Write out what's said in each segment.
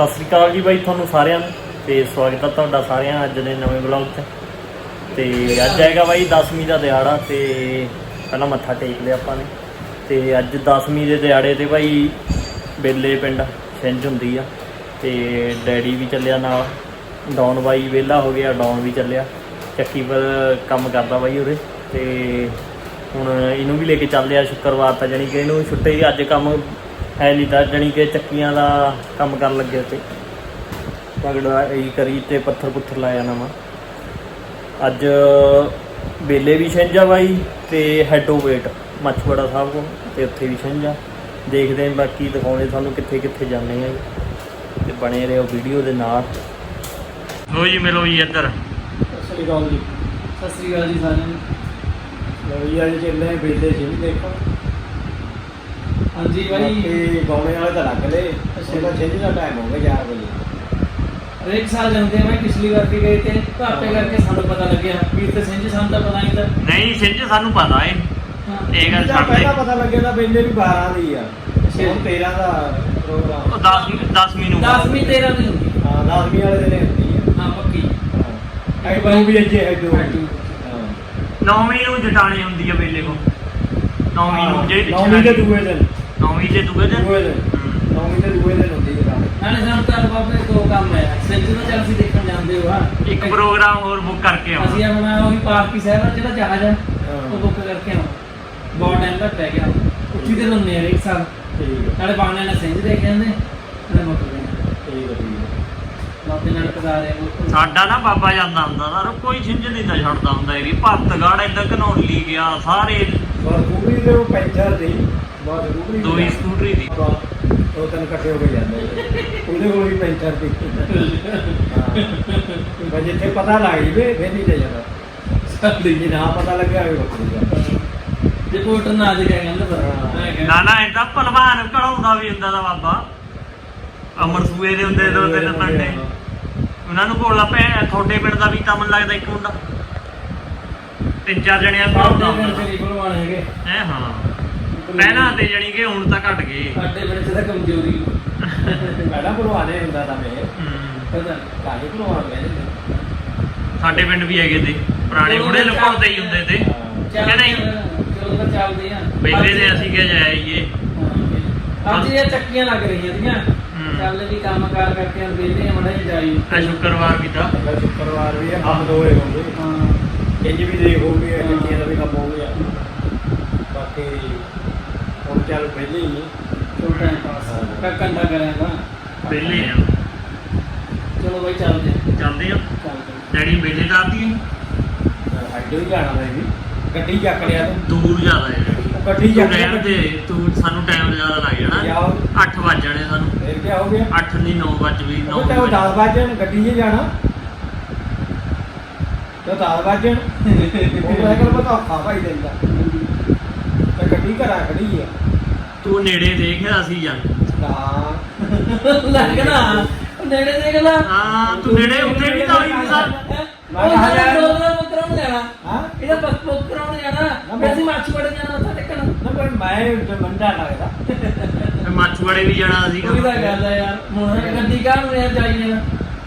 ਸਤਿ ਸ੍ਰੀ ਅਕਾਲ ਜੀ ਬਾਈ ਤੁਹਾਨੂੰ ਸਾਰਿਆਂ ਨੂੰ ਤੇ ਸਵਾਗਤ ਹੈ ਤੁਹਾਡਾ ਸਾਰਿਆਂ ਅੱਜ ਦੇ ਨਵੇਂ ਬਲੌਗ 'ਚ। ਤੇ ਅੱਜ ਹੈਗਾ ਬਾਈ 10ਵੀਂ ਦਾ ਦਿਹਾੜਾ ਤੇ ਪਹਿਲਾਂ ਮੱਥਾ ਟੇਕ ਲਿਆ ਆਪਾਂ ਨੇ। ਤੇ ਅੱਜ 10ਵੀਂ ਦੇ ਦਿਹਾੜੇ ਤੇ ਬਾਈ ਬੇਲੇ ਪਿੰਡ ਛਿੰਝ ਹੁੰਦੀ ਆ ਤੇ ਡੈਡੀ ਵੀ ਚੱਲਿਆ ਨਾਲ। ਡੌਨ ਬਾਈ ਵਿਹਲਾ ਹੋ ਗਿਆ, ਡੌਨ ਵੀ ਚੱਲਿਆ। ਚੱਕੀ ਪਰ ਕੰਮ ਕਰਦਾ ਬਾਈ ਉਰੇ ਤੇ ਹੁਣ ਇਹਨੂੰ ਵੀ ਲੈ ਕੇ ਚੱਲਦੇ ਆ। ਸ਼ੁੱਕਰਵਾਰ ਤਾਂ ਜਾਣੀ ਕਿ ਇਹਨੂੰ ਛੁੱਟੀ ਅੱਜ ਕੰਮ ਹੈ ਨਹੀਂ ਤਾਂ ਜਾਣੀ ਕਿ ਚੱਕੀਆਂ ਦਾ ਕੰਮ ਕਰਨ ਲੱਗੇ ਤੇ ਤਗੜਾ ਇਹ ਕਰੀ ਤੇ ਪੱਥਰ ਪੁੱਥਰ ਲਾਇਆ ਨਵਾਂ ਅੱਜ ਬੇਲੇ ਵੀ ਛਿੰਝਾ ਬਾਈ ਤੇ ਹੈਡੋ ਵੇਟ ਮੱਛਵੜਾ ਸਾਹਿਬ ਕੋਲ ਤੇ ਉੱਥੇ ਵੀ ਛਿੰਝਾ ਦੇਖਦੇ ਹਾਂ ਬਾਕੀ ਦਿਖਾਉਣੇ ਤੁਹਾਨੂੰ ਕਿੱਥੇ ਕਿੱਥੇ ਜਾਂਦੇ ਆ ਜੀ। ਤੇ ਬਣੇ ਰਹੋ ਵੀਡੀਓ ਦੇ ਨਾਲ। ਲੋ ਜੀ ਮਿਲੋ ਜੀ ਇੱਧਰ। ਸਤਿ ਸ੍ਰੀ ਅਕਾਲ ਜੀ। ਸਤਿ ਸ੍ਰੀ ਅਕਾਲ ਜੀ ਸਾਰਿਆਂ ਨੂੰ। ਲੋਈ ਅੱਜ ਚੱਲੇ ਆਂ ਬੇਲੇ ਵੀ ਦੇਖੋ ਹਾਂਜੀ ਭਾਈ ਬਾਕੀ ਗਾਉਣੇ ਵਾਲੇ ਤਾਂ ਲੱਗ ਲਏ। ਉਹਦਾ ਛੇਤੀ ਦਾ ਟਾਈਮ ਹੋ ਗਿਆ 4 ਵਜੇ ਹਰੇਕ ਸਾਲ ਜਾਂਦੇ ਆ ਮੈਂ ਪਿਛਲੀ ਵਾਰ ਵੀ ਗਏ ਤੇ ਭਾਪੇ ਕਰਕੇ ਸਾਨੂੰ ਪਤਾ ਲੱਗਿਆ। ਵੀਰ ਤੇ ਸਿੰਘ ਸਾਨੂੰ ਤਾਂ ਪਤਾ ਨਹੀਂ ਤਾਂ। ਨਹੀਂ ਛਿੰਝ ਸਾਨੂੰ ਪਤਾ ਏ। ਹਾਂ। ਇਹ ਗੱਲ ਤਾਂ ਛੱਡ ਦੇ। ਪਹਿਲਾਂ ਪਤਾ ਲੱਗਿਆ ਤਾਂ ਬੇਲੇ ਵੀ 12 ਦੀ ਆ। ਅੱਛਾ। ਹੁਣ 13 ਦਾ ਪ੍ਰੋਗਰਾਮ ਉਹ 10 10ਵੀਂ ਨੂੰ। 10ਵੀਂ 13 ਦੀ ਹੁੰਦੀ। ਹਾਂ 10ਵੀਂ ਵਾਲੇ ਦਿਨ ਹੁੰਦੀ ਆ। ਹਾਂ ਪੱਕੀ। ਹਾਂ। ਐਡੋ ਵੀ ਅੱਜੇ ਐਡੋ। ਹਾਂ। ਨੌਵੀਂ ਨੂੰ ਜਟਾਣੀ ਹੁੰਦੀ ਆ ਵੇਲੇ ਕੋ ਨੌਵੀਂ ਨੂੰ ਜਿਹੜੀ ਨੌਵੀਂ ਦੇ ਦੂਏ ਦਿਨ। ਨੌਵੀਂ ਦੇ ਦੂਏ ਦਿਨ? ਦੂਏ ਦਿਨ। ਹਮ। ਨੌਵੀਂ ਦੇ ਦੂਏ ਦਿਨ ਹੁੰਦੀ ਹੈ ਨਾਲੇ ਸਾਨੂੰ ਤਾਂ ਬਾਬੇ ਦੋ ਕੰਮ ਹੈ। ਸਿੰਘ ਨੂੰ ਚੱਲ ਅਸੀਂ ਦੇਖਣ ਜਾਂਦੇ ਹੋ ਆ ਇੱਕ ਪ੍ਰੋਗਰਾਮ ਹੋਰ ਬੁੱਕ ਕਰਕੇ ਅਸੀਂ ਆਉਣਾ ਆਪਣਾ ਉਹੀ ਪਾਰਕੀ ਸਾਹਿਬ ਦਾ ਜਿਹੜਾ ਜਹਾਜ਼ ਹੈ ਹਾਂ। ਉਹ ਬੁੱਕ ਕਰਕੇ ਆਉਂ ਬਹੁਤ ਟਾਈਮ ਲੱਗ ਪੈ ਗਿਆ। ਉੱਥੇ ਤੇ ਲੰਨੇ ਆ ਇੱਕ ਸਾਲ। ਠੀਕ ਹੈ। ਨਾਲੇ ਬਾਣੇ ਨਾਲ ਸਿੰਘ ਦੇਖ ਜਾਂਦੇ ਨਾਲੇ ਮੁੱਕ ਗਏ ਠੀਕ ਹੈ ਠੀਕ ਹੈ। ਬਾਬੇ ਨਾਲ ਕਦਾ ਰਹੇ ਸਾਡਾ ਨਾ ਬਾਬਾ ਜਾਂਦਾ ਹੁੰਦਾ ਨਾ ਕੋਈ ਛਿੰਝ ਨਹੀਂ ਤਾਂ ਛੱਡਦਾ ਹੁੰਦਾ ਇਹ ਵੀ। ਭਗਤਗੜ ਏਦਾਂ ਘਨੌਲੀ ਗਿਆ ਸਾਰੇ ਗੂਗਲੀ ਦੇ ਉਹ ਪੈਂਚਰ ਦੀ ਦੋ ਹੀ ਸਕੂਟਰੀ ਦੀ ਦੋ ਤਿੰਨ ਇਕੱਠੇ ਹੋ ਕੇ ਜਾਂਦੇ ਉਹਦੇ ਕੋਲ ਵੀ ਪੈਂਚਰ ਦੀ ਹਾਂ। ਜਿੱਥੇ ਪਤਾ ਲੱਗ ਜਵੇ ਫਿਰ ਨਹੀਂ ਲੈ ਜਾਂਦਾ ਸਾਡੀ ਜੇ ਨਾ ਪਤਾ ਲੱਗਿਆ ਹੋਵੇ ਵੱਖਰੀ ਗੱਲ ਰਿਪੋਰਟਰ ਨਾ ਗਿਆ ਕਹਿੰਦਾ ਹਾਂ। ਨਾ ਨਾ ਏਦਾਂ ਭਲਵਾਨ ਘੜਾਉਂਦਾ ਵੀ ਹੁੰਦਾ ਦਾ ਬਾਬਾ। ਅਮਰ ਸੂਏ ਦੇ ਹੁੰਦੇ ਦੋ ਤਿੰਨ ਪਿੰਡੇ ਉਹਨਾਂ ਨੂੰ ਕੋਲਾ ਪੈ ਤੁਹਾਡੇ ਪਿੰਡ ਦਾ ਵੀ ਤਾਂ ਮਨ ਲੱਗਦਾ ਇੱਕ ਮੁੰਡਾ। ਤਿੰਨ ਚਾਰ ਜਣਿਆਂ ਤੇਰੀ ਭਲਵਾਨ ਹੈਗੇ। ਹੈ ਹਾਂ। ਪਹਿਲਾਂ ਤੇ ਜਾਣੀ ਕਿ ਹੁਣ ਤਾਂ ਘਟ ਗਏ। ਸਾਡੇ ਪਿੰਡ ਚ ਤਾਂ ਕਮਜ਼ੋਰੀ। ਪਹਿਲਾਂ ਭਲਵਾਨੇ ਹੁੰਦਾ ਤਾਂ ਮੈਂ। ਪਤਾ ਕਾਹੀ ਭਲਵਾਨ ਕਹਿੰਦੇ ਸਾਡੇ ਪਿੰਡ ਵੀ ਹੈਗੇ ਤੇ। ਪੁਰਾਣੇ ਬੁੜੇ ਲੁਕਾਉਂਦੇ ਹੀ ਹੁੰਦੇ ਤੇ। ਕਿ ਨਹੀਂ ਚਲੋ ਤਾਂ ਚੱਲਦੇ ਆ ਪਹਿਲੇ ਦੇ ਅਸੀਂ ਕਿਹਾ ਜਾਈਏ ਅੱਜ ਇਹ ਚੱਕੀਆਂ ਲੱਗ ਰਹੀਆਂ ਹਮ। ਚੱਲ ਵੀ ਕੰਮ ਕਾਰ ਕਰਕੇ ਵੇਲੇ ਆ ਮੜਾ ਜਾਈ। ਆ ਸ਼ੁੱਕਰਵਾਰ ਵੀ ਤਾਂ। ਸ਼ੁੱਕਰਵਾਰ ਵੀ ਹੈ ਹਮ ਦੋਏ ਹੋਣਗੇ। ਹਾਂ। ਇੰਜ ਵੀ ਦੇਖ ਹੋ ਗਏ ਦਾ ਵੀ ਕੰਮ ਹੋ ਗਿਆ। ਬਾਕੀ ਹੁਣ ਚੱਲ ਪਹਿਲੇ ਹੀ ਛੋਟਾ ਪਾਸ ਕਾ ਕੰਡਾ ਕਰਾਂਗਾ ਪਹਿਲੇ ਆ। ਚਲੋ ਬਾਈ ਚੱਲਦੇ ਆ। ਜਾਂਦੇ ਆ। ਚੱਲਦੇ ਡੈਡੀ ਬੇਲੇ ਦਾਤੀ ਹਾਈਡੋ ਹੀ ਜਾਣਾ ਮੈਂ ਵੀ। ਗੱਡੀ ਚੱਕ ਲਿਆ ਤੂੰ। ਦੂਰ ਜ਼ਿਆਦਾ ਹੈ। ਉਹ ਗੱਡੀ ਤੂੰ ਚੱਕ ਰਹਿਣ ਦੇ। ਤੂੰ ਸਾਨੂੰ ਟਾਈਮ ਜ਼ਿਆਦਾ ਲੱਗ ਜਾਣਾ। ਜਾਓ। 8 ਵੱਜ ਜਾਣੇ ਸਾਨੂੰ। ਫਿਰ ਕੀ ਹੋ ਗਿਆ? 8 ਨਹੀਂ 9 ਵੱਜ ਵੀ 9 ਉਹ ਤਾਂ ਉਹ 10 ਵਜੇ ਗੱਡੀ 'ਚ ਜਾਣਾ। ਤੇ 10 ਵਜੇ ਉਹ ਸਾਈਕਲ ਪਤਾ ਔਖਾ ਭਾਈ ਦਿੰਦਾ। ਤੇ ਗੱਡੀ ਘਰਾਂ ਖੜੀ ਆ। ਤੂੰ ਨੇੜੇ ਦੇਖ ਅਸੀਂ ਜਾਂ ਨਾ। ਲੱਗਣਾ ਨੇੜੇ ਦੇਖ ਲਾ ਹਾਂ ਤੂੰ ਨੇੜੇ ਉੱਥੇ ਵੀ ਤਾਂ ਹੋਈ ਸਰ ਮੈਂ ਕਿਹਾ ਯਾਰ- ਦੋ ਦੋ ਮੁਕਰਾਂ ਜਾਣਾ ਹਾਂ? ਇਹਦਾ ਬਸ ਮੁਕਰਾਂ ਜਾਣਾ ਵੈਸੇ ਮਾਛੀ ਵੜ ਜਾਣਾ ਉੱਥੇ ਟਿਕਣਾ। ਨਾ ਪਰ ਮੈਂ ਮੰਡਾ ਲੱਗਦਾ। ਮਾਛੂਵਾੜੇ ਵੀ ਜਾਣਾ ਸੀ ਉਹੀ ਤਾਂ ਗੱਲ ਹੈ ਯਾਰ। ਹੁਣ ਗੱਡੀ ਕਾਹ ਨੂੰ ਯਾਰ ਜਾਈ ਜਾਣਾ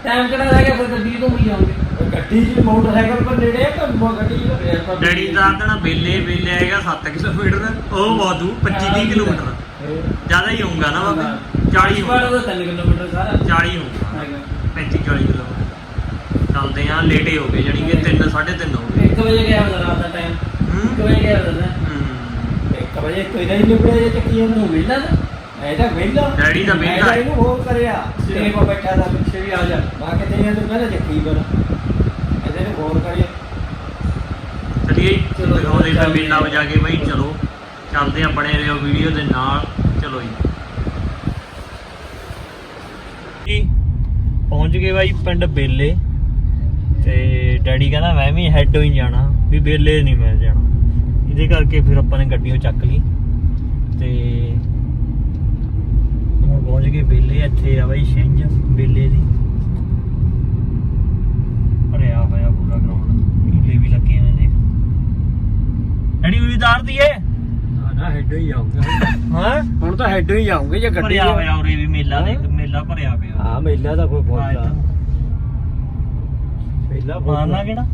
ਟਾਈਮ ਕਿਹੜਾ ਰਹਿ ਗਿਆ ਫਿਰ ਗੱਡੀ ਤੋਂ ਵੀ ਉਹ ਗੱਡੀ 'ਚ ਮੋਟਰਸਾਈਕਲ ਪਰ ਨੇੜੇ ਆ ਮ- ਗੱਡੀ 'ਚ? ਡੈਡੀ ਦਾ ਆਖਣਾ ਬੇਲੇ ਬੇਲੇ ਆਏਗਾ 7 ਕਿਲੋਮੀਟਰ ਉਹ ਬਹੁਤ 25 30 ਕਿਲੋਮੀਟਰ। ਜ਼ਿਆਦਾ ਹੀ ਹੋਊਗਾ ਨਾ ਬਾਬਾ 40 ਵਾਰ ਹੋਊਗਾ। ਉਹਦਾ 3 ਕਿਲੋਮੀਟਰ ਸਾਰਾ। 40 ਹੋਊਗਾ। ਹੈਗਾ। 35 40 ਕਿਲੋਮੀਟਰ। ਚੱਲਦੇ ਆ ਲੇਟੇ ਹੋ ਗਏ ਜਾਨੀ ਕਿ 3 3:30 ਹੋ ਗਏ। 1 ਵਜੇ ਗਿਆ ਹੁੰਦਾ ਰਾਤ ਦਾ ਟਾਈਮ 1 ਹੂੰ ਵਜੇ ਗਿਆ ਹੁੰਦਾ ਹੂੰ। ਇੱਕ ਵਜੇ ਕੋਈ ਨਹੀਂ ਨਿਕਲਿਆ ਜੇ ਚੱਕੀਆਂ ਨੂੰ ਨੂੰ ਵੇਲਾ ਨਾ। ਐ ਤਾਂ ਵਿਹਲਾ। ਡੈਡੀ ਤਾਂ ਮੈਂ ਤਾਂ ਇਹਨੂੰ ਹੋਰ ਕਰਿਆ। ਤੇ ਕੋ ਬੈਠਾ ਦਾ ਪਿੱਛੇ ਵੀ ਆ ਜਾ। ਨਹੀਂ ਤੂੰ ਕਹਿੰਦਾ ਚੱਕੀ ਪਰ ਇਹਦੇ ਨੂੰ ਹੋਰ ਕਰਿਆ ਚਲਿਏ ਚਲੋ, ਦਿਖਾਉਂਦੇ ਤਾਂ ਮੇਲਾ ਵਜਾ ਕੇ ਬਈ ਚਲੋ। ਚੱਲਦੇ ਆ ਬਣੇ ਰਹੋ ਵੀਡੀਓ ਦੇ ਨਾਲ। ਚਲੋ ਜੀ। ਜੀ ਪਹੁੰਚ ਗਏ ਬਾਈ ਪਿੰਡ ਬੇਲੇ। ਤੇ ਡੈਡੀ ਕਹਿੰਦਾ ਮੈਂ ਵੀ ਹੈਡੋ ਹੀ ਜਾਣਾ ਵੀ ਬੇਲੇ ਨਹੀਂ ਮੈਂ ਜਾਣਾ। ਇਹਦੇ ਕਰਕੇ ਫਿਰ ਆਪਾਂ ਨੇ ਗੱਡੀਓ ਚੱਕ ਲਈ ਤੇ ਹੁਣ ਪਹੁੰਚ ਗਏ ਬੇਲੇ ਇੱਥੇ ਆ ਬਾਈ ਛਿੰਝ ਬੇਲੇ ਦੀ। ਭਰਿਆ ਹੋਇਆ ਪੂਰਾ ਗਰਾਊਂਡ ਝੂਲੇ ਵੀ ਲੱਗੇ ਹੋਏ ਦੇਖ ਡੈਡੀ ਉਰੀ ਤਾਰਦੀ ਏ ਨਾ ਨਾ ਹੈਡੋ ਹੀ ਜਾਊਂਗਾ ਹਾਂ? ਹੁਣ ਤਾਂ ਹੈਡੋ ਹੀ ਜਾਊਂਗੇ ਜੇ ਗੱਡੀ ਭਰਿਆ ਹੋਇਆ ਉਰੇ ਵੀ ਮੇਲਾ ਦੇ ਮੇਲਾ ਭਰਿਆ ਪਿਆ। ਹਾਂ ਮੇਲਾ ਦਾ ਕੋਈ ਇੱਧਰ। ਮੇਲਾ ਮਾਰਨਾ ਕਿਹੜਾ?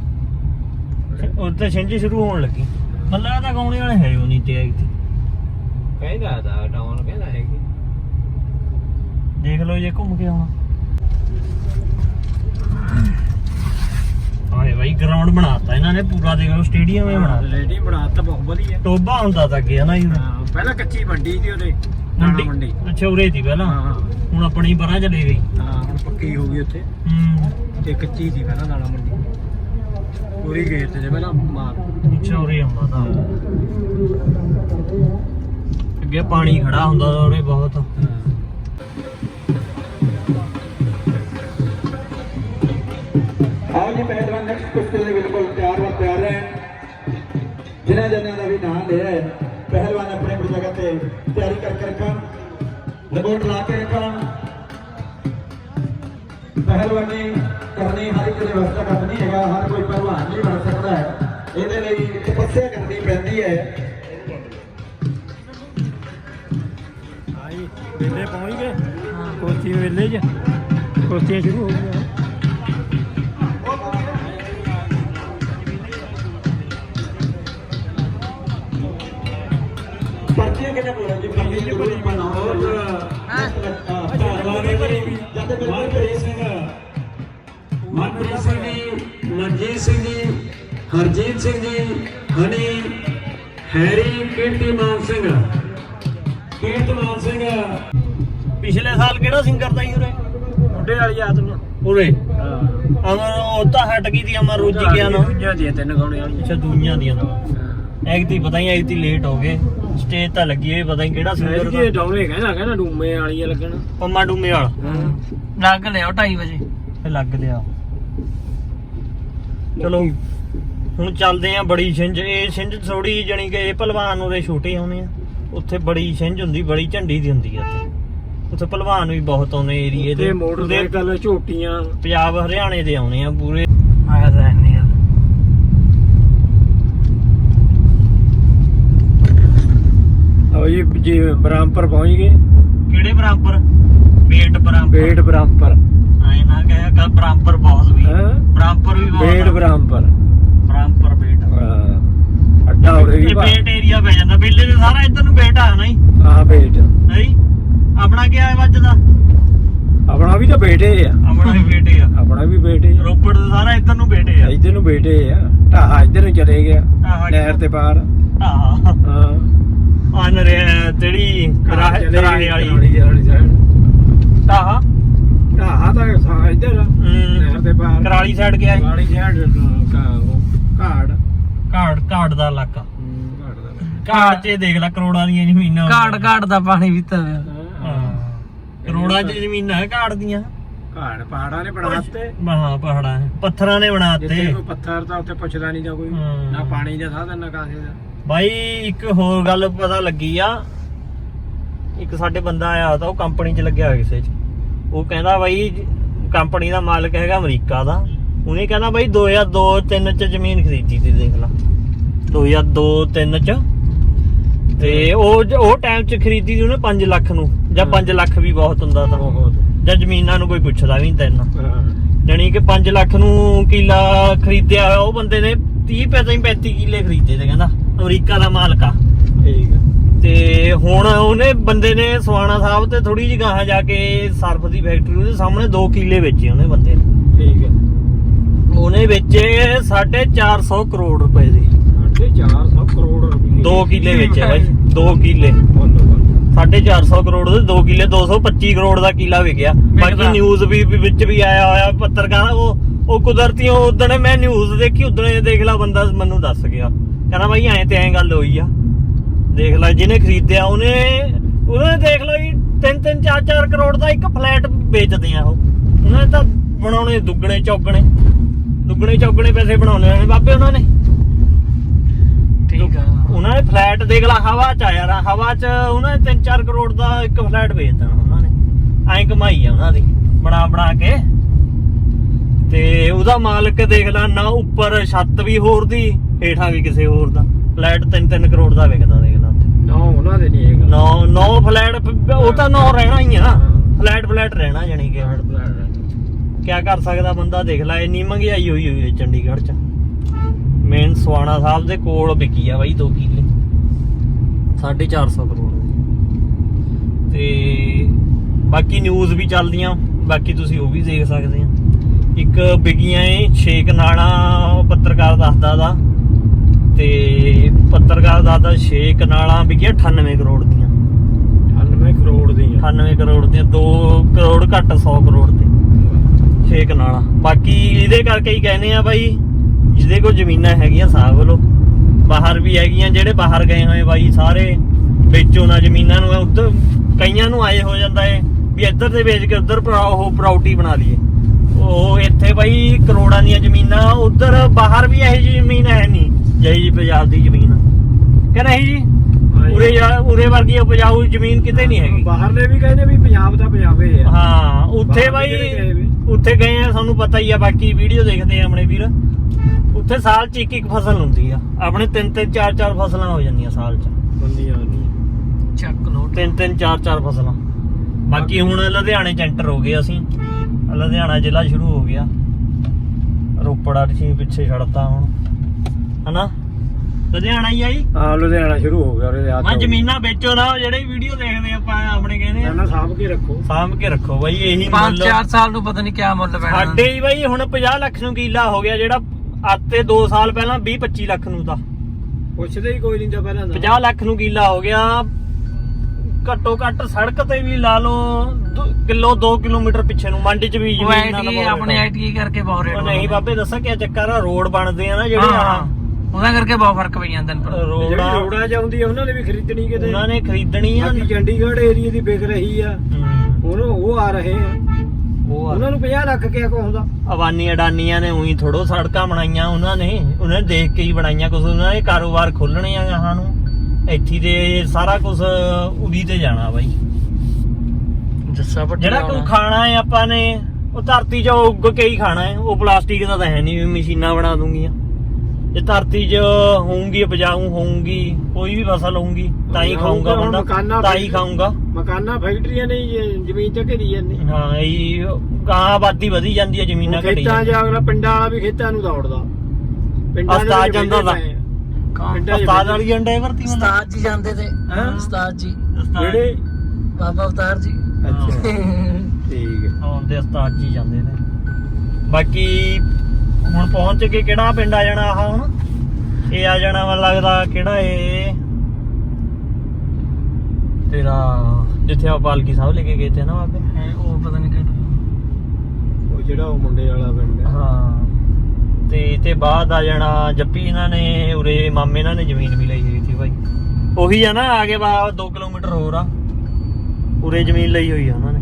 ਉੱਤੇ ਛਿੰਝ ਸ਼ੁਰੂ ਹੋਣ ਲੱਗੀ। ਮੱਲਾ ਤਾਂ ਗਾਉਣੇ ਵਾਲੇ ਹੈ ਉਹ ਨਹੀਂ ਤੇ ਆਈ ਕਹਿੰਦਾ ਦਾ ਡਾਊਨ ਕਹਿੰਦਾ ਹੈ ਕਿ। ਦੇਖ ਲਓ ਜੇ ਘੁੰਮ ਕੇ ਆਉਣਾ। ਆਏ ਭਾਈ ਗਰਾਊਂਡ ਬਣਾਤਾ ਇਹਨਾਂ ਨੇ ਪੂਰਾ ਦੇਖ ਲਓ ਸਟੇਡੀਅਮ ਹੀ ਬਣਾ ਲੇਡੀ ਬਣਾਤਾ ਬਹੁਤ ਵਧੀਆ। ਟੋਬਾ ਹੁੰਦਾ ਤਾਂ ਅੱਗੇ ਨਾ ਜੀ? ਹਾਂ ਪਹਿਲਾਂ ਕੱਚੀ ਮੰਡੀ ਸੀ ਉਹਦੇ ਮੰਡੀ? ਅੱਛਾ ਉਰੇ ਸੀ ਪਹਿਲਾਂ? ਹਾਂ ਹੁਣ ਆਪਣੀ ਪਰਾਂ ਚਲੇ ਗਈ। ਹਾਂ ਹੁਣ ਪੱਕੀ ਹੋ ਗਈ ਉੱਥੇ। ਹੂੰ। ਤੇ ਕੱਚੀ ਸੀ ਪਹਿਲਾਂ ਦਾਣਾ ਮੰਡੀ। ਪੂਰੀ ਗੇਟ ਤੇ ਪਹਿਲਾਂ ਮਾਰ। ਅੱਛਾ ਉਰੇ ਆਉਂਦਾ ਤਾਂ। ਅੱਗੇ ਪਾਣੀ ਖੜਾ ਹੁੰਦਾ ਤਾਂ ਉਰੇ ਬਹੁਤ। ਕੁਸ਼ਤੀ ਦੇ ਬਿਲਕੁਲ ਤਿਆਰ ਵਾ ਤਿਆਰ ਰਹਿਣ ਜਿਨ੍ਹਾਂ ਜਨਾਂ ਦਾ ਵੀ ਨਾਮ ਲਿਆ ਹੈ, ਪਹਿਲਵਾਨ ਆਪਣੇ ਆਪਣੀ ਜਗ੍ਹਾ ਤੇ ਤਿਆਰੀ ਕਰਕੇ ਰੱਖਣ ਰਿਪੋਰਟ ਲਾ ਕੇ ਰੱਖਣ ਪਹਿਲਵਾਨੀ ਕਰਨੀ ਹਰ ਇੱਕ ਦੇ ਵੱਸ ਕੰਮ ਨਹੀਂ ਹੈਗਾ, ਹਰ ਕੋਈ ਪਹਿਲਵਾਨ ਨਹੀਂ ਬਣ ਸਕਦਾ ਹੈ। ਇਹਦੇ ਲਈ ਤਪੱਸਿਆ ਕਰਨੀ ਪੈਂਦੀ ਹੈ। ਆਈ, ਵੇਲੇ ਪਹੁੰਚ ਗਏ। ਕੋਚੀ ਵੇਲੇ ਚ ਕੋਚੀਆਂ ਸ਼ੁਰੂ ਹੋ ਗਈਆਂ। ਜੀ? ਜੀ ਹਾਂ। ਸਿੰਘ। ਮਨਪ੍ਰੀਤ ਸਿੰਘ ਜੀ ਮਨਜੀਤ ਸਿੰਘ ਜੀ ਹਰਜੀਤ ਸਿੰਘ ਜੀ ਹਨੀ ਹੈਰੀ ਕੀਰਤੀਮਾਨ ਸਿੰਘ। ਕੀਰਤੀਮਾਨ ਸਿੰਘ। ਪਿਛਲੇ ਸਾਲ ਕਿਹੜਾ ਸਿੰਗਰ ਦਾ ਸੀ ਉਰੇ? ਮੁੰਡੇ ਵਾਲੀ ਆਦਤ ਨੂੰ। ਉਰੇ? ਹਾਂ। ਅਮਰ ਉਹ ਤਾਂ ਹਟ ਗਈ ਸੀ ਅਮਰ ਰੋਜੀ ਗਿਆ ਨਾ ਦੂਜੀਆਂ ਦੀਆਂ ਤਿੰਨ ਗਾਉਣੇ ਵਾਲੀਆਂ ਅੱਛਾ ਦੁਨੀਆਂ ਦੀਆਂ ਐਗਤੀ ਪਤਾ ਹੀ ਐਗਤੀ ਲੇਟ ਹੋ ਗਏ। ਸਟੇਜ ਤਾਂ ਲੱਗੀ ਹੋਈ ਪਤਾ ਹੀ ਕਿਹੜਾ ਸਿੰਗਰ ਇਹ ਦਾ ਡਾਉਣੇ ਕਹਿੰਦਾ ਕਹਿੰਦਾ ਡੂਮੇ ਵਾਲੀਆਂ ਲੱਗਣ। ਪੰਮਾ ਡੂਮੇ ਵਾਲਾ। ਲੱਗ ਲਿਆ 2:30 ਵਜੇ। ਤੇ ਲੱਗ ਲਿਆ। ਚਲੋ ਹੁਣ ਚੱਲਦੇ ਆ ਬੜੀ ਛਿੰਝ ਇਹ ਛਿੰਝ ਥੋੜੀ ਜਣੀ ਕਿ ਇਹ ਪਹਿਲਵਾਨ ਉਹਦੇ ਛੋਟੇ ਆਉਣੇ ਆ। ਉੱਥੇ ਬੜੀ ਛਿੰਝ ਹੁੰਦੀ ਬੜੀ ਝੰਡੀ ਦੀ ਹੁੰਦੀ ਆ ਉੱਥੇ। ਉੱਥੇ ਪਹਿਲਵਾਨ ਵੀ ਬਹੁਤ ਆਉਂਦੇ ਏਰੀਏ ਦੇ। ਤੇ ਮੋਟਰਸਾਈਕਲ ਝੋਟੀਆਂ। ਪੰਜਾਬ ਹਰਿਆਣੇ ਦੇ ਆਉਣੇ ਆ ਪੂਰੇ ਆਇਆ ਰਹਿਣੇ ਆ ਆਓ ਜੀ ਜੀ ਬ੍ਰਹਮਪੁਰ ਪਹੁੰਚ ਗਏ। ਕਿਹੜੇ ਬਰਾਬਰ ਬੇਟ ਬਰਾਬਰ ਬੇਟ ਬ੍ਰਹਮਪੁਰ ਆਏ ਨਾ ਕਹਿਆ ਕਾ ਬਰਾਬਰ ਬਹੁਤ ਵੀ। ਹਾਂ? ਬਰਾਬਰ ਵੀ ਬਹੁਤ ਬੇਟ ਆ। ਬ੍ਰਹਮਪੁਰ ਬਰਾਬਰ ਬੇਟ। ਹਾਂ। ਅੱਡਾ ਉਰੇ ਵੀ ਬੇਟ ਏਰੀਆ ਪੈ ਜਾਂਦਾ। ਬੇਲੇ ਦੇ ਸਾਰਾ ਇੱਧਰ ਨੂੰ ਬੇਟ ਆ ਨਹੀਂ ਆ ਬੇਟ। ਨਹੀਂ ਆਪਣਾ ਕੀ ਹੈ ਵੱਜਦਾ ਆਪਣਾ ਵੀ ਤਾਂ ਬੇਟੇ ਆ। ਆਪਣਾ ਵੀ ਬੇਟੇ ਆ। ਆਪਣਾ ਵੀ ਬੇਟੇ ਆ। ਰੋਪੜ ਦੇ ਸਾਰਾ ਇੱਧਰ ਨੂੰ ਬੇਟੇ ਆ। ਇੱਧਰ ਨੂੰ ਬੇਟੇ ਆ। ਢਾਹਾ ਇੱਧਰ ਨੂੰ ਚਲੇ ਗਿਆ। ਨਹਿਰ ਤੇ ਪਾਰ। ਆਹ ਹਾਂ। ਆਨ ਰਿਹਾ ਜਿਹੜੀ ਰਾਹ- ਚਲੇ ਰਾਹੇ ਗਏ ਵਾਲੀ। ਕਰਾਲੀ ਵਾਲੀ side। ਤਾਹਾ ਢਾਹਾ ਤਾਂ ਸਾ ਇੱਧਰ ਆ, ਨਹਿਰ ਤੇ ਪਾਰ। ਕਰਾਲੀ ਸਾਈਡ ਗਿਆ ਸੀ। ਵਾਲੀ ਸਾਈਡ ਘਾੜ। ਘਾੜ ਘਾੜ ਦਾ ਇਲਾਕਾ। ਹੂੰ, ਘਾੜ ਦਾ ਘਾੜ 'ਚ ਦੇਖ ਲੈ ਕਰੋੜਾਂ ਦੀਆਂ ਜ਼ਮੀਨਾਂ ਘਾੜ ਘਾੜ ਦਾ ਪਾਣੀ ਪੀਤਾ ਹੋਇਆ ਹਾਂ। ਕਰੋੜਾਂ 'ਚ ਜ਼ਮੀਨਾਂ ਹੈ ਘਾੜ ਦੀਆਂ। ਘਾੜ ਪਹਾੜਾਂ ਨੇ ਬਣਾਤੇ। ਹਾਂ ਪਹਾੜਾਂ ਹੈ। ਪੱਥਰਾਂ ਨੇ ਜਿੱਥੇ ਬਣਾਤੇ ਕੋਈ ਪੱਥਰ ਤਾਂ ਉੱਥੇ ਪੁੱਛਦਾ ਨਹੀਂ ਜਾਂ ਕੋਈ। ਨਾ ਪਾਣੀ ਦਾ ਸਾਧਨ ਨਾ ਕਾਸੇ ਦਾ। ਬਾਈ ਇੱਕ ਹੋਰ ਗੱਲ ਪਤਾ ਲੱਗੀ ਆ। ਇੱਕ ਸਾਡੇ ਬੰਦਾ ਆਇਆ ਤਾਂ ਉਹ ਕੰਪਨੀ 'ਚ ਲੱਗਿਆ ਹੋਇਆ ਕਿਸੇ 'ਚ। ਉਹ ਕਹਿੰਦਾ ਬਾਈ ਕੰਪਨੀ ਦਾ ਮਾਲਕ ਹੈਗਾ ਅਮਰੀਕਾ ਦਾ। ਉਹਨੇ ਕਹਿੰਦਾ ਬਾਈ 2002 3 ਚ ਜ਼ਮੀਨ ਖਰੀਦੀ ਤੀ ਦੇਖ ਲਾ। 2002 3 ਚ। ਤੇ ਉਹ ਉਹ ਟਾਈਮ 'ਚ ਖਰੀਦੀ ਸੀ ਉਹਨੇ 5 ਲੱਖ ਨੂੰ। ਜਾਂ 5 ਲੱਖ ਵੀ ਬਹੁਤ ਹੁੰਦਾ ਤਾਂ। ਬਹੁਤ। ਜਾਂ ਜ਼ਮੀਨਾਂ ਨੂੰ ਕੋਈ ਪੁੱਛਦਾ ਵੀ ਨਹੀਂ ਤੈਨੂੰ ਜਾਣੀ ਕਿ 5 ਲੱਖ ਨੂੰ ਕਿੱਲਾ ਖਰੀਦਿਆ ਉਹ ਬੰਦੇ ਨੇ 30 ਪੈਸੇ 35 ਕਿੱਲੇ ਖਰੀਦੇ ਤੇ ਕਹਿੰਦਾ। ਅਮਰੀਕਾ ਦਾ ਮਾਲਕ। ਆ ਠੀਕ ਤੇ ਹੁਣ ਉਹਨੇ ਬੰਦੇ ਨੇ ਸਵਾਣਾ ਸਾਹਿਬ ਤੇ ਥੋੜੀ ਜਿਹੀ ਗਾਹਾਂ ਜਾ ਕੇ ਸਰਫ ਦੀ ਫੈਕਟਰੀ ਉਹਦੇ ਸਾਹਮਣੇ 2 ਕਿੱਲੇ ਵੇਚੇ ਉਹਨੇ ਬੰਦੇ ਨੇ। ਠੀਕ ਆ ਉਹਨੇ ਵੇਚੇ 450 ਕਰੋੜ ਰੁਪਏ ਦੇ। ਸਾਢੇ 400 ਕਰੋੜ ਰੁਪਏ 2 ਕਿੱਲੇ ਵੇਚੇ ਬਾਈ 2 ਕਿੱਲੇ। ਬੰਦੋ ਬੰਦ। 450 ਕਰੋੜ ਦੇ 2 ਕਿੱਲੇ 225 ਕਰੋੜ ਦਾ ਕਿੱਲਾ ਵਿਕਿਆ। ਬਾਕੀ। ਨਿਊਜ਼ ਵੀ ਵਿੱਚ ਵੀ ਆਇਆ ਹੋਇਆ ਪੱਤਰਕਾਰ ਉਹ ਉਹ ਕੁਦਰਤੀ ਉਦਣੇ ਮੈਂ ਨਿਊਜ਼ ਦੇਖੀ ਉਦਣੇ ਦੇਖ ਲਾ ਬੰਦਾ ਮੈਨੂੰ ਦੱਸ ਗਿਆ। ਕਹਿੰਦਾ ਬਾਈ ਐਂ ਤੇ ਐਂ ਗੱਲ ਹੋਈ ਆ। ਦੇਖ ਲੈ ਜਿਹਨੇ ਖਰੀਦਿਆ ਉਹਨੇ ਉਹਨੇ ਦੇਖ ਲਓ ਜੀ 3 3 4 4 ਕਰੋੜ ਦਾ ਇੱਕ ਫਲੈਟ ਵੇਚਦੇ ਆ ਉਹ। ਉਹਨਾਂ ਨੇ ਤਾਂ ਬਣਾਉਣੇ ਦੁੱਗਣੇ ਚੌਗਣੇ। ਦੁੱਗਣੇ ਚੌਗਣੇ ਪੈਸੇ ਬਣਾਉਣੇ ਨੇ ਬਾਬੇ ਉਹਨਾਂ ਨੇ। ਠੀਕ ਆ। ਉਹਨਾਂ ਨੇ ਫਲੈਟ ਦੇਖ ਲਾ ਹਵਾ ਚ ਆ ਯਾਰ ਹਵਾ ਚ ਉਹਨਾਂ ਨੇ 3-4 ਕਰੋੜ ਦਾ ਇੱਕ ਫਲੈਟ ਵੇਚ ਦੇਣਾ ਉਹਨਾਂ ਨੇ। ਐਂ ਕਮਾਈ ਆ ਉਹਨਾਂ ਦੀ ਬਣਾ ਬਣਾ ਕੇ। ਤੇ ਉਹਦਾ ਮਾਲਕ ਦੇਖ ਲਾ ਨਾ ਉੱਪਰ ਛੱਤ ਵੀ ਹੋਰ ਦੀ ਹੇਠਾਂ ਵੀ ਕਿਸੇ ਹੋਰ ਦਾ। ਫਲੈਟ 3-3 ਕਰੋੜ ਦਾ ਵਿਕਦਾ ਦੇਖ ਲਾ ਨਾ ਉਹਨਾਂ ਦੇ ਨਹੀਂ ਹੈਗਾ। ਨੌ ਨੌ ਫਲੈਟ ਉਹ ਤਾਂ ਨੌ ਰਹਿਣਾ ਹੀ ਆ ਫਲੈਟ ਫਲੈਟ ਰਹਿਣਾ ਜਾਣੀ ਕਿ। ਕਿਆ ਕਰ ਸਕਦਾ ਬੰਦਾ ਦੇਖ ਲੈ ਇੰਨੀ ਮਹਿੰਗਾਈ ਹੋਈ ਹੋਈ ਹੈ ਚੰਡੀਗੜ੍ਹ 'ਚ। ਮੇਨ ਸਵਾਣਾ ਸਾਹਿਬ ਦੇ ਕੋਲ ਵਿਕੀ ਆ ਬਾਈ 2 ਕਿੱਲੇ। 450 ਕਰੋੜ। ਤੇ ਬਾਕੀ ਨਿਊਜ਼ ਵੀ ਚੱਲਦੀਆਂ ਬਾਕੀ ਤੁਸੀਂ ਉਹ ਵੀ ਦੇਖ ਸਕਦੇ ਆ। ਇੱਕ ਵਿਕੀਆਂ ਏ ਛੇਕ ਨਾਲਾ ਪੱਤਰਕਾਰ ਦੱਸਦਾ ਦਾ। ਤੇ ਪੱਤਰਕਾਰ ਦੱਸਦਾ ਛੇਕ ਨਾਲਾ ਵਿਕੀਆਂ 98 ਕਰੋੜ ਦੀਆਂ। 98 ਕਰੋੜ ਦੀ 98 ਕਰੋੜ ਦੀਆਂ 2 ਕਰੋੜ ਘੱਟ 100 ਕਰੋੜ ਤੇ। ਛੇਕ ਨਾਲਾ ਬਾਕੀ ਇਹਦੇ ਕਰਕੇ ਹੀ ਕਹਿੰਦੇ ਆ ਬਾਈ ਜਿਹਦੇ ਕੋਲ ਜ਼ਮੀਨਾਂ ਹੈਗੀਆਂ ਸਾਹਬ ਲੋ ਬਾਹਰ ਵੀ ਹੈਗੀਆਂ ਜਿਹੜੇ ਬਾਹਰ ਗਏ ਹੋਏ ਬਾਈ ਸਾਰੇ ਵੇਚੋ ਨਾ ਜ਼ਮੀਨਾਂ ਨੂੰ। ਉਧਰ ਕਈਆਂ ਨੂੰ ਆਏ ਹੋ ਜਾਂਦਾ ਏ ਵੀ ਇੱਧਰ ਦੇ ਵੇਚ ਕੇ ਉਧਰ ਉਹ ਪ੍ਰਾਪਰਟੀ ਬਣਾ ਲਈਏ। ਉਹ ਇੱਥੇ ਬਾਈ ਕਰੋੜਾਂ ਦੀਆਂ ਜ਼ਮੀਨਾਂ ਉਧਰ ਬਾਹਰ ਵੀ ਇਹੋ ਜਿਹੀ ਜ਼ਮੀਨ ਹੈ ਨਹੀਂ। ਜਿਹੀ ਜੀ ਪੰਜਾਬ ਦੀ ਜ਼ਮੀਨ। ਕਿ ਨਹੀਂ ਜੀ? ਉਰੇ ਉਰੇ ਵਰਗੀ ਉਪਜਾਊ ਜ਼ਮੀਨ ਕਿਤੇ ਨਹੀਂ ਹੈਗੀ। ਬਾਹਰਲੇ ਵੀ ਕਹਿੰਦੇ ਵੀ ਪੰਜਾਬ ਦਾ ਪੰਜਾਬੇ ਆ। ਹਾਂ ਉੱਥੇ ਬਾਈ। ਉੱਥੇ ਗਏ ਆ ਸਾਨੂੰ ਪਤਾ ਹੀ ਆ ਬਾਕੀ ਵੀਡੀਓ ਦੇਖਦੇ ਆ ਆਪਣੇ ਵੀਰ। ਉੱਥੇ ਸਾਲ ਚ ਇੱਕ ਇੱਕ ਫਸਲ ਹੁੰਦੀ ਆ। ਆਪਣੇ ਤਿੰਨ ਤਿੰਨ ਚਾਰ ਚਾਰ ਫਸਲਾਂ ਹੋ ਜਾਂਦੀਆਂ ਸਾਲ ਚ। ਬੰਦੀਆਂ ਨਹੀਂ ਚੱਕ ਲੋ ਤਿੰਨ ਤਿੰਨ ਚਾਰ ਚਾਰ ਫਸਲਾਂ। ਬਾਕੀ ਹੁਣ ਲੁਧਿਆਣੇ ਚ ਐਂਟਰ ਹੋ ਗਏ ਅਸੀਂ। ਲੁਧਿਆਣਾ ਜ਼ਿਲ੍ਹਾ ਸ਼ੁਰੂ ਹੋ ਗਿਆ। ਰੋਪੜ ਅਸੀਂ ਪਿੱਛੇ ਛੱਡਤਾ ਹੁਣ। ਹਨਾ? ਲੁਧਿਆਣਾ ਹੀ ਆਈ ਹਾਂ ਲੁਧਿਆਣਾ ਸ਼ੁਰੂ ਹੋ ਗਿਆ ਉਹਦੇ ਆ ਮੈਂ ਜ਼ਮੀਨਾਂ ਵੇਚੋ ਨਾ ਜਿਹੜੇ ਵੀਡੀਓ ਦੇਖਦੇ ਆਪਾਂ ਆਪਣੇ ਕਹਿੰਦੇ ਆ। ਨਾ ਸਾਂਭ ਕੇ ਰੱਖੋ। ਸਾਂਭ ਕੇ ਰੱਖੋ ਬਾਈ ਇਹੀ ਪੰਜ ਮੁੱਲ ਚਾਰ ਸਾਲ ਨੂੰ ਪਤਾ ਨਹੀਂ ਕਿਆ ਮੁੱਲ ਪੈਣਾ। ਸਾਡੇ ਹੀ ਬਾਈ ਹੁਣ 50 ਲੱਖ ਨੂੰ ਕਿੱਲਾ ਹੋ ਗਿਆ ਜਿਹੜਾ ਆਤੇ 2 ਸਾਲ ਪਹਿਲਾਂ 20 25 ਲੱਖ ਨੂੰ ਤਾਂ। ਪੁੱਛਦੇ ਹੀ ਕੋਈ ਨਹੀਂ ਤਾਂ ਪਹਿਲਾਂ ਦਾ। 50 ਲੱਖ ਨੂੰ ਕਿੱਲਾ ਹੋ ਗਿਆ। ਘੱਟੋ ਘੱਟ ਸੜਕ ਤੇ ਵੀ ਲਾ ਲਓ ਦੋ- ਕਿਲੋ 2 ਕਿਲੋਮੀਟਰ ਪਿੱਛੇ ਨੂੰ ਮੰਡੀ ਚ ਵੀ ਜ਼ਮੀਨ ਨਾਲ ਆਪਣੇ ਆ। ਆਈਟੀ ਕਰਕੇ ਬਹੁਤ ਰੇਟ ਨਹੀਂ ਬਾਬੇ ਦੱਸਾਂ ਕੀ ਚੱਕਰ ਆ ਰੋਡ ਬਣਦੇ ਆ ਨਾ ਜਿਹੜੇ ਆ ਉਹਦਾ ਕਰਕੇ ਬਹੁਤ ਫ਼ਰਕ ਪਈ ਜਾਂਦਾ ਨੇ। ਜਿਹੜੀ ਰੋਡ ਰੋੜਾ ਜਾਂਦੀ ਆ ਉਹਨਾਂ ਨੇ ਵੀ ਖਰੀਦਣੀ ਕਿਤੇ। ਉਹਨਾਂ ਨੇ ਖਰੀਦਣੀ ਆ। ਬਾਕੀ ਚੰਡੀਗੜ੍ਹ ਏਰੀਆ ਦੀ ਵਿਕ ਰਹੀ ਆ। ਹਮ, ਹੁਣ ਉਹ ਆ ਰਹੇ ਆ। ਉਹ ਆ। ਉਹਨਾਂ ਨੂੰ 50 ਲੱਖ ਕਿਆ ਕਹਉਂਦਾ ਅਵਾਨੀ ਅਡਾਨੀਆਂ ਨੇ ਉਹੀ ਥੋੜੋ ਸੜਕਾਂ ਬਣਾਈਆਂ ਉਹਨਾਂ ਨੇ। ਉਹਨਾਂ ਨੇ ਦੇਖ ਕੇ ਹੀ ਬਣਾਈਆਂ ਕੁਝ ਉਹਨਾਂ ਨੇ ਕਾਰੋਬਾਰ ਖੋਲਣੇ ਆ ਗਾਹਾਂ ਨੂੰ। ਇੱਥੇ ਦੇ ਸਾਰਾ ਕੁਝ ਉਦੀ ਤੇ ਜਾਣਾ ਬਾਈ। ਜੱਸਾ ਪੱਟੀ ਜਿਹੜਾ ਕੋਈ ਖਾਣਾ ਹੈ ਆਪਾਂ ਨੇ ਉਹ ਧਰਤੀ 'ਚ ਉੱਗ ਕੇ ਹੀ ਖਾਣਾ ਹੈ। ਉਹ ਪਲਾਸਟਿਕ ਦਾ ਤਾਂ ਹੈ ਨਹੀਂ ਵੀ ਮਸ਼ੀਨਾਂ ਬਣਾ ਦੂੰਗੀਆਂ। ਜੇ ਧਰਤੀ 'ਚ ਹੋਊਗੀ ਉਪਜਾਊ ਹੋਊਗੀ ਕੋਈ ਵੀ ਫਸਲ ਹੋਊਗੀ ਤਾਂ ਹੀ ਖਾਊਗਾ ਹੁਣ ਬੰਦਾ ਮਕਾਨਾਂ ਤਾਂ ਹੀ ਖਾਊਗਾ। ਮਕਾਨਾਂ ਫੈਕਟਰੀਆਂ ਨੇ ਹੀ ਇਹ ਜ਼ਮੀਨ ਤੇ ਘੇਰੀ ਜਾਂਦੇ। ਹਾਂ ਇਹ ਗਾਂ ਆਬਾਦੀ ਵਧੀ ਜਾਂਦੀ ਹੈ ਜ਼ਮੀਨਾਂ ਘਟੀ ਖੇਤਾਂ 'ਚ ਅਗਲਾ ਪਿੰਡਾਂ ਵਾਲਾ ਵੀ ਖੇਤਾਂ ਨੂੰ ਦੌੜਦਾ। ਪਿੰਡਾਂ ਦੇ ਉਸਤਾਦ ਵਿੱਚ ਜਾਂਦਾ। ਵਿਹਲੇ ਪਏ ਆ। ਪਿੰਡਾਂ 'ਚ ਉਸਤਾਦ ਵਾਲੀ ਅੰਡੇ ਵਰਤੀ ਹੁੰਦਾ। ਉਸਤਾਦ ਜੀ ਜਾਂਦੇ ਤੇ। ਹੈਂ? ਉਸਤਾਦ ਜੀ। ਜਿਹੜੇ ਬਾਬਾ ਅਵਤਾਰ ਜੀ। ਅੱਛਾ। ਠੀਕ ਹੈ। ਆਉਂਦੇ ਉਸਤਾਦ ਜੀ ਜਾਂਦੇ ਨੇ। ਬਾਕੀ ਹੁਣ ਪਹੁੰਚ ਕੇ ਕਿਹੜਾ ਪਿੰਡ ਆ ਜਾਣਾ ਆਹ ਹੁਣ? ਇਹ ਆ ਜਾਣਾ ਮੈਨੂੰ ਲੱਗਦਾ ਕਿਹੜਾ ਇਹ? ਤੇਰਾ ਜਿੱਥੇ ਆ ਪਾਲਕੀ ਸਾਹਿਬ ਲੈ ਕੇ ਗਏ ਤੇ ਨਾ ਬਾਬੇ ਹੈ ਉਹ ਪਤਾ ਨਹੀਂ ਕਿਹੜਾ। ਉਹ ਜਿਹੜਾ ਉਹ ਮੁੰਡੇ ਵਾਲਾ ਪਿੰਡ ਹੈ। ਹਾਂ। ਤੇ ਤੇ ਬਾਅਦ ਆ ਜਾਣਾ ਜੱਪੀ ਇਹਨਾਂ ਨੇ ਉਰੇ ਮਾਮੇ ਇਹਨਾਂ ਨੇ ਜ਼ਮੀਨ ਵੀ ਲਈ ਹੋਈ ਸੀ ਭਾਈ ਉਹੀ ਆ ਨਾ ਆਗੇ ਬਾਅਦ 2 ਕਿਲੋਮੀਟਰ ਹੋਰ ਆ। ਉਰੇ ਜ਼ਮੀਨ ਲਈ ਹੋਈ ਆ ਉਹਨਾਂ ਨੇ।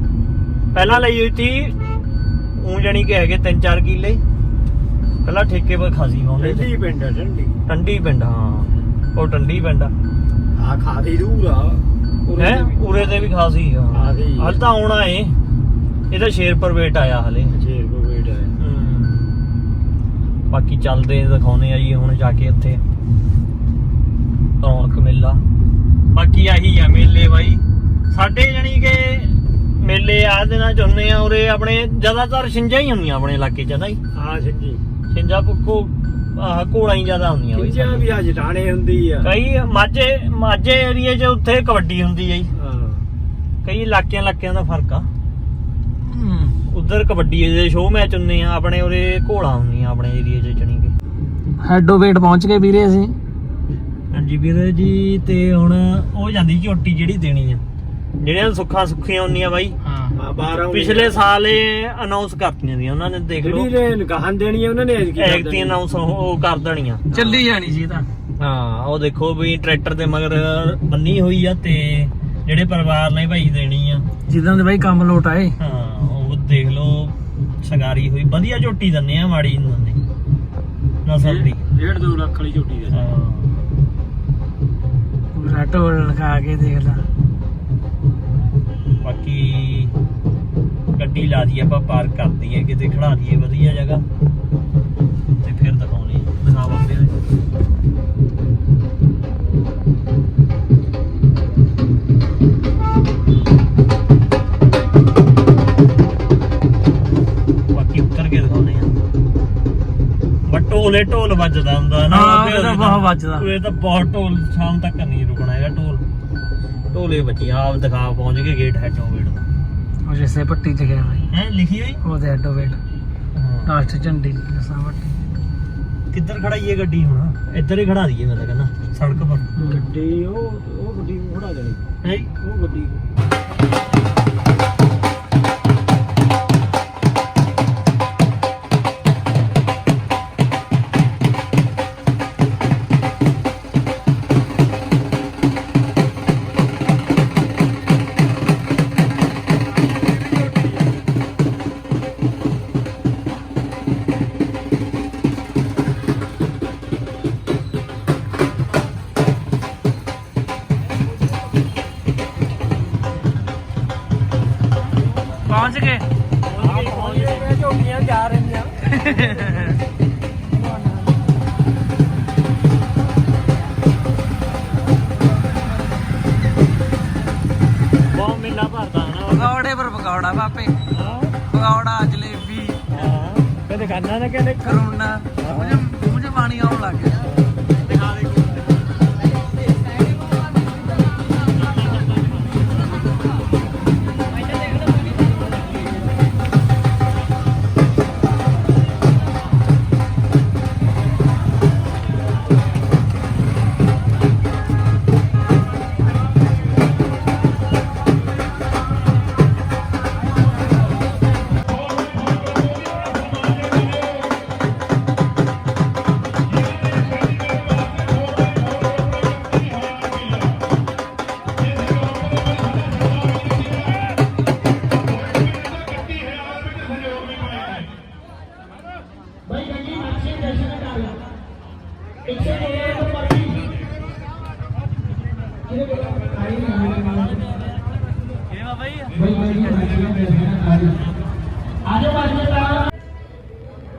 ਪਹਿਲਾਂ ਲਈ ਹੋਈ ਸੀ ਉਹ ਜਾਨੀ ਕਿ ਹੈਗੇ 3-4 ਕਿੱਲੇ। ਪਹਿਲਾਂ ਠੇਕੇ 'ਤੇ ਖਾਸੀ ਪਾਉਂਦੇ ਸੀ ਪਿੰਡ ਹੈ ਠੰਡੀ। ਟੰਡੀ ਪਿੰਡ ਹਾਂ। ਉਹ ਟੰਡੀ ਪਿੰਡ ਆ। ਆ ਖਾਦੀ ਦੂਰ ਆ। ਉਰੇ ਹੈ? ਤੇ ਵੀ। ਉਰੇ ਤੇ ਵੀ ਖਾਸੀ ਆ। ਖਾਸੀ। ਹਲ ਤਾਂ ਆਉਣਾ ਏ। ਇਹ ਤਾਂ ਸ਼ੇਰਪੁਰ ਵੇਟ ਆਇਆ ਹਲੇ। ਛੇ ਰੁਪਏ ਵੇਟ ਹੈ। ਬਾਕੀ ਚੱਲਦੇ ਦਿਖਾਉਨੇ ਆ ਜੀ ਹੁਣ ਜਾ ਕੇ ਉੱਥੇ ਰੌਣਕ ਮੇਲਾ। ਬਾਕੀ ਆਹੀ ਆ ਮੇਲੇ ਬਾਈ। ਸਾਡੇ ਜਾਨੀ ਕਿ ਮੇਲੇ ਆ ਦਿਨਾਂ ਚ ਹੁੰਨੇ ਆ ਉਰੇ ਆਪਣੇ ਜ਼ਿਆਦਾਤਰ ਛਿੰਜਾਂ ਹੀ ਹੁੰਦੀਆਂ ਆਪਣੇ ਇਲਾਕੇ ਚ ਤਾਂ ਹੀ ਹਾਂ ਸਿੰਜੀ ਛਿੰਜਾਂ ਪੁੱਕੋ ਆਹ ਘੋੜਾਂ ਹੀ ਜ਼ਿਆਦਾ ਹੁੰਦੀਆਂ ਬਾਈ ਸਿੰਜਾ ਵੀ ਆ ਜਟਾਣੇ ਹੁੰਦੀ ਆ। ਕਈ ਮਾਝੇ ਮਾਝੇ ਏਰੀਏ 'ਚ ਉੱਥੇ ਕਬੱਡੀ ਹੁੰਦੀ ਹੈ ਜੀ। ਹਾਂ। ਕਈ ਇਲਾਕਿਆਂ ਇਲਾਕਿਆਂ ਦਾ ਫ਼ਰਕ ਆ। ਉਧਰ ਕਬੱਡੀ ਦੇ ਸ਼ੋਅ ਮੈਚ ਹੁੰਨੇ ਆ ਆਪਣੇ ਉਰੇ ਘੋੜਾ ਹੁੰਦੀਆਂ ਆਪਣੇ ਏਰੀਏ 'ਚ ਜਣੀ ਕਿ। ਹੈਡੋ ਵੇਟ ਪਹੁੰਚ ਗਏ ਵੀਰੇ ਅਸੀਂ। ਹਾਂਜੀ ਵੀਰੇ ਜੀ ਤੇ ਹੁਣ ਉਹ ਜਾਂਦੀ ਝੋਟੀ ਜਿਹੜੀ ਦੇਣੀ ਆ। ਜਿਹੜੀਆਂ ਸੁੱਖਾਂ ਸੁੱਖੀਆਂ ਹੁੰਦੀਆਂ ਬਾਈ। ਹਾਂ। ਆ 12 ਪਿਛਲੇ ਸਾਲ ਇਹ ਅਨਾਉਂਸ ਕਰਤੀਆਂ ਦੀਆਂ ਉਹਨਾਂ ਨੇ ਦੇਖ ਲਓ। ਜਿਹੜੀ ਨੇ ਨਿਗਾਹਾਂ ਦੇਣੀ ਉਹਨਾਂ ਨੇ ਐਤਕੀ ਕਰ ਐਕਟੀ ਦੇਣੀ। ਅਨਾਉਂਸ ਉਹ ਕਰ ਦੇਣੀਆਂ। ਚੱਲੀ ਜਾਣੀ ਜੀ ਇਹ ਤਾਂ। ਹਾਂ ਉਹ ਦੇਖੋ ਵੀ ਟਰੈਕਟਰ ਦੇ ਮਗਰ ਬੰਨੀ ਹੋਈ ਆ ਤੇ ਜਿਹੜੇ ਪਰਿਵਾਰ ਨੇ ਭਾਈ ਦੇਣੀ ਆ। ਜਿੱਦਾਂ ਦੇ ਬਾਈ ਕੰਮ ਲੋਟ ਆਏ। ਹਾਂ ਉਹ ਦੇਖ ਲਓ ਸਗਾਰੀ ਹੋਈ। ਵਧੀਆ ਝੋਟੀ ਦੰਨੇ ਆ ਮਾੜੀ ਨਹੀਂ ਦੰਨੇ ਨਸਲ ਦੀ। ਡੇਢ ਦੋ ਲੱਖ ਵਾਲੀ ਝੋਟੀ ਦੇ ਹਾਂ। ਪੂਰਾ ਢੋਲ ਲਗਾ ਕੇ ਦੇਖ ਲਾ। ਬਾਕੀ ਗੱਡੀ ਲਾ ਦੀ ਆਪਾਂ ਪਾਰਕ ਕਰ ਦਈਏ ਕਿਤੇ ਖੜਾ ਦਈਏ ਵਧੀਆ ਜਗ੍ਹਾ। ਤੇ ਫਿਰ ਦਿਖਾਉਣੀ ਦਿਖਾਵਾਂ ਫਿਰ। ਬਾਕੀ ਉੱਤਰ ਕੇ ਦਿਖਾਉਣੇ ਆ। ਬਟ ਢੋਲੇ ਢੋਲ ਵੱਜਦਾ ਹੁੰਦਾ ਨਾ ਇਹ ਤਾਂ ਬਹੁਤ ਵੱਜਦਾ। ਇਹ ਤਾਂ ਬਹੁਤ ਢੋਲ ਸ਼ਾਮ ਤੱਕ ਨਹੀਂ ਰੁਕਣਾ ਹੈਗਾ ਢੋਲ। ਢੋਲੇ ਬੱਚੀ ਆਪ ਦਿਖਾ ਪਹੁੰਚ ਗਏ ਗੇਟ ਹੈਡੋਂ ਵੇਟ ਉਹ ਜਿਸੇ ਪੱਟੀ ਚ ਗਿਆ ਬਾਈ ਹੈ ਲਿਖੀ ਹੋਈ? ਉਹਦੇ ਹੈਡੋ ਵੇਟ ਲਾਸਟ ਝੰਡੀ ਜਸਾ ਪੱਟੀ ਕਿੱਧਰ ਖੜਾਈਏ ਗੱਡੀ ਹੁਣ? ਇੱਧਰ ਹੀ ਖੜਾ ਦਈਏ ਮੈਂ ਤਾਂ ਕਹਿੰਦਾ ਸੜਕ ਪਰ। ਗੱਡੀ ਉਹ ਉਹ ਗੱਡੀ ਖੜਾ ਦੇਣੀ। ਹੈ ਉਹ ਗੱਡੀ ਪਹੁੰਚ ਗਏ। ਝੋਟੀਆਂ ਜਾ ਰਹੀਆਂ ਬਹੁਤ ਮੇਲਾ ਭਰਦਾ ਨਾ ਪਕੌੜੇ ਪਰ ਪਕੌੜਾ ਬਾਪੇ। ਪਕੌੜਾ ਜਲੇਬੀ। ਕਦੇ ਖਾਣਾ ਨਾ ਕਹਿੰਦੇ। ਕਰੋਨਾ।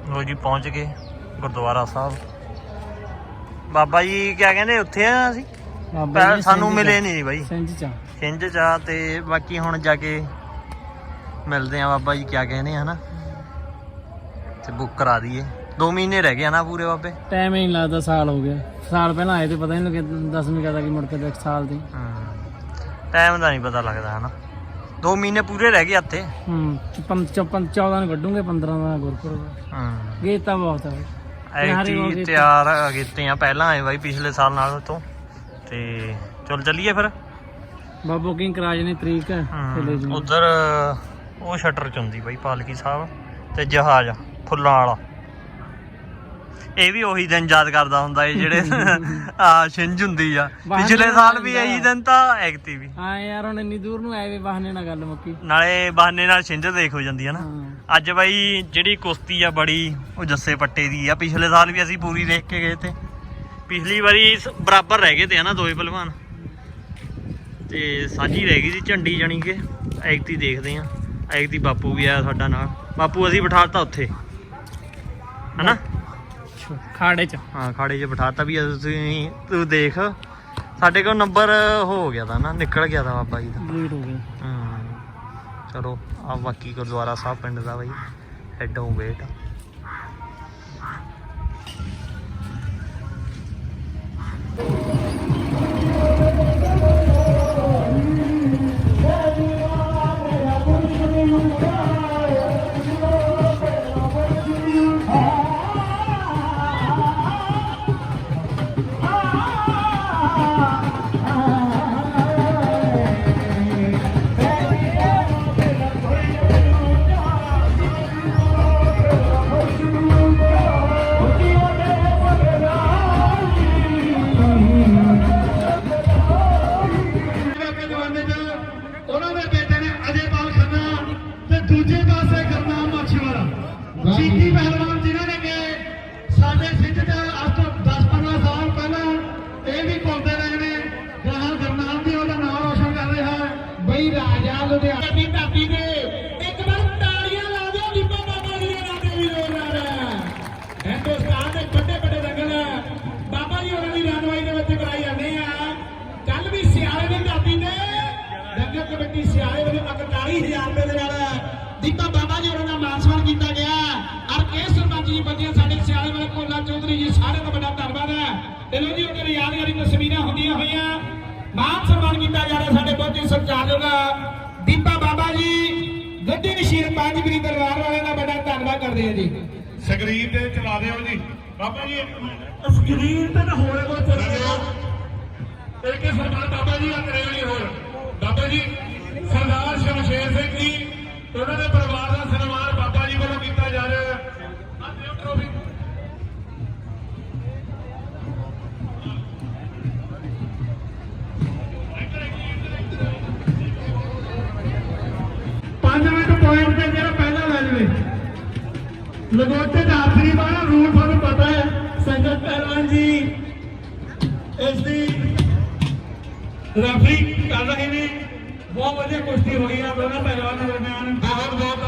ਲੋ ਜੀ ਪਹੁੰਚ ਗਏ ਗੁਰਦੁਆਰਾ ਸਾਹਿਬ। ਬਾਬਾ ਜੀ ਕਿਆ ਕਹਿੰਦੇ ਉੱਥੇ ਆ ਅਸੀਂ ਪਹਿਲਾਂ ਸਾਨੂੰ ਮਿਲੇ ਨਹੀਂ ਬਾਈ। ਸਿੰਜ ਚ ਖਿੰਜ ਚਾ ਤੇ ਬਾਕੀ ਹੁਣ ਜਾ ਕੇ ਮਿਲਦੇ ਆ ਬਾਬਾ ਜੀ ਕਿਆ ਕਹਿੰਦੇ ਹਨਾ? ਤੇ ਬੁੱਕ ਕਰਾ ਦਈਏ। 2 ਮਹੀਨੇ ਰਹਿ ਗਏ ਆ ਨਾ ਪੂਰੇ ਬਾਬੇ? ਟਾਈਮ ਹੀ ਨਹੀਂ ਲੱਗਦਾ ਸਾਲ ਹੋ ਗਿਆ। ਸਾਲ ਪਹਿਲਾਂ ਆਏ ਤੇ ਪਤਾ ਹੀ ਨਹੀਂ ਲੱਗਿਆ 10ਵੀਂ ਕਦਾ ਕੀ ਮੁੜ ਕੇ ਇੱਕ ਸਾਲ ਦੀ। ਟਾਈਮ ਦਾ ਨਹੀਂ ਪਤਾ ਲੱਗਦਾ ਹਨਾ। 2 ਮਹੀਨੇ ਪੂਰੇ ਰਹਿ ਗਏ ਹੱਥੇ ਹੂੰ ਚਪਨ ਚਪਨ 14 ਨੂੰ ਕੱਢੂਗੇ 15 ਦਾ ਗੁਰਪੁਰਬ। ਹੂੰ। ਗੀਤ ਤਾਂ ਬਹੁਤ ਹੈ ਬਾਈ ਤਿਆਰੀ ਕੀਤੇ ਆ ਪਹਿਲਾਂ ਆਏ ਬਾਈ ਪਿਛਲੇ ਸਾਲ ਨਾਲ ਤੋਂ। ਤੇ ਚਲ ਚੱਲੀਏ ਫਿਰ? ਬਾ ਬੁਕਿੰਗ ਕਰਾ ਜਨੇ ਤਰੀਕ ਉਧਰ ਉਹ ਸ਼ਟਰ ਚ ਹੁੰਦੀ ਬਾਈ ਪਾਲਕੀ ਸਾਹਿਬ ਤੇ ਜਹਾਜ਼ ਫੁੱਲਾਂ ਵਾਲਾ। ਇਹ ਵੀ ਉਹੀ ਦਿਨ ਯਾਦ ਕਰਦਾ ਹੁੰਦਾ ਏ ਜਿਹੜੇ ਆ ਛਿੰਝ ਹੁੰਦੀ ਆ। ਪਿਛਲੇ ਸਾਲ ਵੀ। ਇਹੀ ਦਿਨ ਤਾਂ ਐਕਟੀ ਵੀ। ਹਾਂ ਯਾਰ ਹੁਣ ਇੰਨੀ ਦੂਰ ਨੂੰ ਆਏ ਵੇ ਬਹਾਨੇ ਨਾਲ ਗੱਲ ਮੁੱਕੀ। ਨਾਲੇ ਬਹਾਨੇ ਨਾਲ ਛਿੰਝ ਦੇਖ ਹੋ ਜਾਂਦੀ ਹੈ ਨਾ। ਅੱਜ ਬਾਈ ਜਿਹੜੀ ਕੁਸ਼ਤੀ ਆ ਬੜੀ ਉਹ ਜੱਸੇ ਪੱਟੇ ਦੀ ਆ। ਪਿਛਲੇ ਸਾਲ ਵੀ ਅਸੀਂ ਪੂਰੀ ਦੇਖ ਕੇ ਗਏ ਤੇ। ਪਿਛਲੀ ਵਾਰੀ ਬਰਾਬਰ ਰਹਿ ਗਏ ਤੇ ਹਨਾ ਦੋਵੇਂ ਪਹਿਲਵਾਨ। ਤੇ ਸਾਂਝੀ ਰਹਿ ਗਈ ਸੀ ਝੰਡੀ ਜਾਣੀ ਕਿ ਐਗਤੀ ਦੇਖਦੇ ਆ। ਐਗਤੀ ਬਾਪੂ ਵੀ ਆਇਆ ਸਾਡਾ ਨਾਲ। ਬਾਪੂ ਅਸੀਂ ਬਿਠਾਤਾ ਉੱਥੇ। ਹਨਾ? ਖਾੜੇ ਚ। ਹਾਂ ਖਾੜੇ 'ਚ ਬਿਠਾਤਾ ਵੀ ਤੁਸੀਂ ਤੂੰ ਦੇਖ। ਸਾਡੇ ਕੋਲ ਨੰਬਰ ਹੋ ਗਿਆ ਤਾਂ ਨਾ ਨਿਕਲ ਗਿਆ ਤਾਂ ਬਾਬਾ ਜੀ ਦਾ। ਡਿਲੀਟ ਹੋ ਗਿਆ। ਹਾਂ ਚਲੋ ਆ ਬਾਕੀ ਗੁਰਦੁਆਰਾ ਸਾਹਿਬ ਪਿੰਡ ਦਾ ਬਾਈ ਹੈਡੋਂ ਵੇਟ ਹੋਈਆਂ ਮਾਨ ਸਨਮਾਨ ਕੀਤਾ ਜਾ ਰਿਹਾ ਸਾਡੇ ਬਹੁਤ ਹੀ ਸਤਿਕਾਰਯੋਗ ਦੀਪਾ ਬਾਬਾ ਜੀ ਗੱਡੀ ਨਸ਼ੀਰ ਪੰਜ ਗਰੀ ਦਰਬਾਰ ਵਾਲਿਆਂ ਦਾ ਬੜਾ ਧੰਨਵਾਦ ਕਰਦੇ ਹਾਂ ਜੀ। ਸਕਰੀਨ ਤੇ ਚਲਾ ਦਿਓ ਜੀ। ਬਾਬਾ ਜੀ ਸਕਰੀਨ ਤੇ ਨਾ ਹੋਰੇ ਕੋ ਚੱਲ ਇੱਕ ਹੀ ਸਰਦਾਰ ਬਾਬਾ ਜੀ ਆ ਕਰੇ ਵਾਲੀ ਹੋਰ। ਬਾਬਾ ਜੀ ਸਰਦਾਰ ਸ਼ਮਸ਼ੇਰ ਸਿੰਘ ਜੀ ਉਹਨਾਂ ਦੇ ਪਰਿਵਾਰ ਦਾ ਸਨਮਾਨ ਬਾਬਾ ਜੀ ਵੱਲੋਂ ਕੀਤਾ ਜਾ ਰਿਹਾ। ਹੈ ਆ ਦਿਓ ਟਰੋਫੀ ਲਗੋਟੇ ਦਾ ਆਖਰੀ ਵਾਲਾ ਰੂਟ ਤੁਹਾਨੂੰ ਪਤਾ ਹੈ, ਸੰਗਤ ਪਹਿਲਵਾਨ ਜੀ। ਇਸ ਦੀ ਰੈਫਰੀ ਕਰ ਰਹੇ ਨੇ। ਬਹੁਤ ਵਧੀਆ ਕੁਸ਼ਤੀ ਹੋਈ ਆ ਦੋਨਾਂ ਪਹਿਲਵਾਨਾਂ ਦਰਮਿਆਨ ਬਹੁਤ ਬਹੁਤ